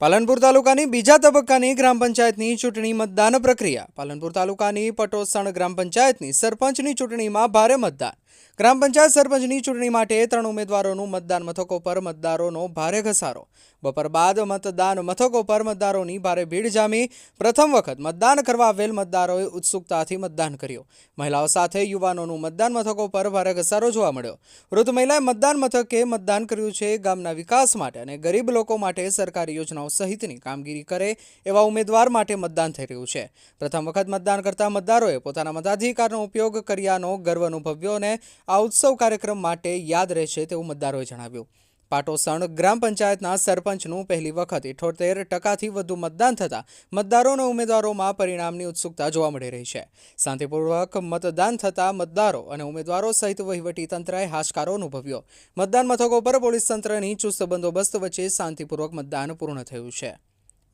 પાલનપુર તાલુકાની બીજા તબક્કાની ગ્રામ પંચાયતની ચૂંટણી મતદાન પ્રક્રિયા. પાલનપુર તાલુકાની પટોસણ ગ્રામ પંચાયતની સરપંચની ચૂંટણીમાં ભારે મતદાન. ગ્રામ પંચાયત સરપંચની ચૂંટણી માટે ત્રણ ઉમેદવારોનું મતદાન મથકો પર મતદારોનો ભારે ઘસારો. બપોર બાદ મતદાન મથકો પર મતદારોની ભારે ભીડ જામી. પ્રથમ વખત મતદાન કરવા આવેલ મતદારોએ ઉત્સુકતાથી મતદાન કર્યું. મહિલાઓ સાથે યુવાનોનું મતદાન મથકો પર ભારે ઘસારો જોવા મળ્યો. વૃદ્ધ મહિલાએ મતદાન મથકે મતદાન કર્યું છે ગામના વિકાસ માટે અને ગરીબ લોકો માટે સરકારી યોજનાઓ સહિતની કામગીરી કરે એવા ઉમેદવાર માટે મતદાન થઈ રહ્યું છે. પ્રથમ વખત મતદાન કરતા મતદારોએ પોતાના મતાધિકારનો ઉપયોગ કર્યાનો ગર્વ અનુભવ્યો અને આ ઉત્સવ કાર્યક્રમ માટે યાદ રહેશે તેવું મતદારોએ જણાવ્યું. પાટોસણ ગ્રામ પંચાયતના સરપંચનું પહેલી વખત ઇઠોતેર ટકાથી વધુ મતદાન થતાં મતદારો અને ઉમેદવારોમાં પરિણામની ઉત્સુકતા જોવા મળી રહી છે. શાંતિપૂર્વક મતદાન થતાં મતદારો અને ઉમેદવારો સહિત તંત્રએ હાશકારો અનુભવ્યો. મતદાન મથકો પર પોલીસ તંત્રની ચુસ્ત બંદોબસ્ત વચ્ચે શાંતિપૂર્વક મતદાન પૂર્ણ થયું છે.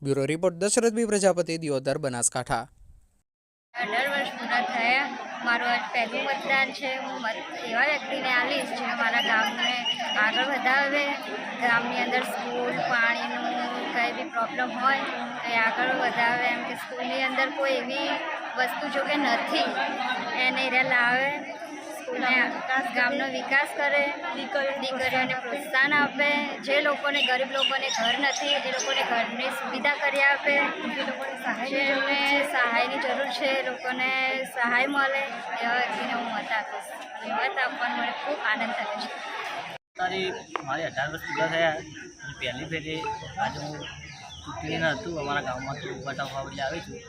Bureau report Dashrath B Prajapati, Deodar, Banaskantha. અઢાર વર્ષ પૂરા થયા. મારું આજ પહેલું મતદાન છે. હું મત એવા વ્યક્તિને આલીશ જે મારા ગામને આગળ વધાવે ગામની અંદર સ્કૂલ પાણીનું કંઈ બી પ્રોબ્લેમ હોય તો એ આગળ વધાવે. એમ કે સ્કૂલની અંદર કોઈ એવી વસ્તુ જો કે નથી એને એ લાવે. ગામનો વિકાસ કરે. દીકરીઓને પ્રોત્સાહન આપે. જે લોકોને ગરીબ લોકોને ઘર નથી એ લોકોને ઘરની સુવિધા કરી આપે. જેમને સહાયની જરૂર છે, લોકોને સહાય મળે એવા હું મત આપીશ. અને મત આપવાનો મને ખૂબ આનંદ થયો છે. તારી મારી અઢાર વર્ષ પૂરા થયા. અને પહેલી ફેરી આજે હું ચૂંટણીના હતું, અમારા ગામમાંથી થવા બદલે આવી છું.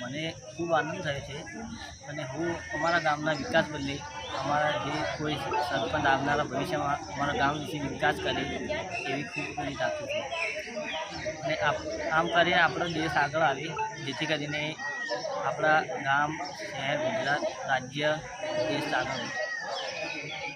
મને ખૂબ આનંદ થયો છે. અને હું અમારા ગામના વિકાસ બદલે અમારા જે કોઈ સરપંચ આવનારા ભવિષ્યમાં અમારા ગામ વિશે વિકાસ કરે એવી ખૂબ પ્રેરિત રાખું છું. અને આમ કરીને આપણો દેશ આગળ આવે, જેથી કરીને આપણા ગામ શહેર ગુજરાત રાજ્ય દેશ આગળ